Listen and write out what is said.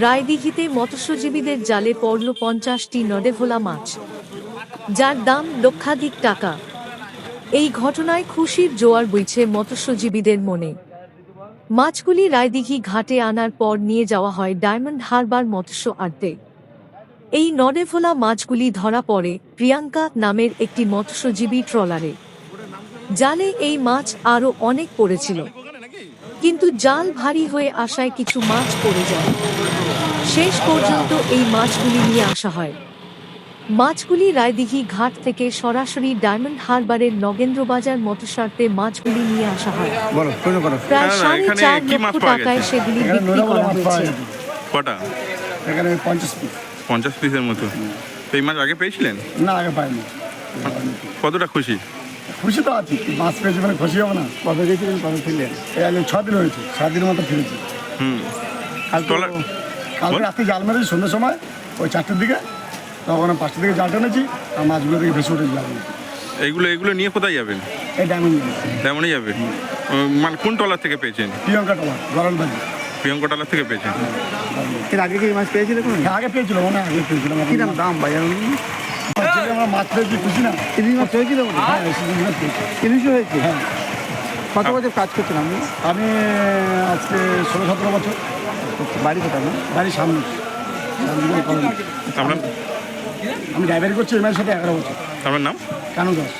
রায়দিঘিতে মৎস্যজীবীদের জালে পড়ল পঞ্চাশটি নডেভোলা মাছ। যার দাম লক্ষাধিক টাকা। এই ঘটনায় খুশির জোয়ার বইছে মৎস্যজীবীদের মনে। মাছগুলি রায়দিঘি ঘাটে আনার পর নিয়ে যাওয়া হয় ডায়মন্ড হারবার মৎস্য আড্ডে এই নডেভোলা মাছগুলি ধরা পড়ে প্রিয়াঙ্কা নামের একটি মৎস্যজীবী ট্রলারে। জালে এই মাছ আরও অনেক পড়েছিল। কিন্তু জাল ভারী হয়ে আসায় কিছু মাছ পড়ে যায়। শেষ পর্যন্ত এই মাছগুলি নিয়ে আসা হয়। মাছগুলি রায়দিঘি ঘাট থেকে সরাসরি ডায়মন্ড হারবারের নগেন্দ্র নগেন্দ্রবাজার মৎস্যার্থে মাছগুলি নিয়ে আসা হয়। প্রায় সাড়ে চার লক্ষ টাকায় সেগুলি বিক্রি করা হয়েছে। কটা? এখানে পঞ্চাশ পিস। পঞ্চাশ পিসের মতো। এই মাছ আগে পেয়েছিলেন? না আগে পাইনি। কতটা খুশি? খুশি তো আছি। মাছ পেয়েছি মানে খুশি হবে না। কবে গেছিলেন কবে ফিরলেন? এই আজ ছ দিন হয়েছে সাত দিনের মতো ফিরেছি। হুম। কালকে। রাত্রে জাল মেরেছি সন্ধ্যের সময় ওই চারটের দিকে। তখন পাঁচটার দিকে জাল টেনেছি আর মাছগুলো থেকে ভেসে উঠেছি জাল। এইগুলো এগুলো নিয়ে কোথায় যাবেন? এই ডায়মন্ড তেমনই যাবেন? উম, মানে কোন টলার থেকে পেয়েছেন? প্রিয়ঙ্কা টলা গরলবাজি প্রিয়ঙ্কা টলার থেকে পেয়েছেন? এর আগে কি এই মাছ পেয়েছিলে কোনো? আগে পেয়েছিল মনে হয় আগে পেয়েছিলাম কি দাম দাম বাজার না মাছ হয়েছিল হ্যাঁ হয়েছে হ্যাঁ কত বছর কাজ করছেন আপনি আমি আজকে ষোলো সতেরো বছর বাড়ি কোথায় না বাড়ির সামনে আমি ড্রাইভারি করছি এই সাথে এগারো বছর আপনার নাম কেন দাস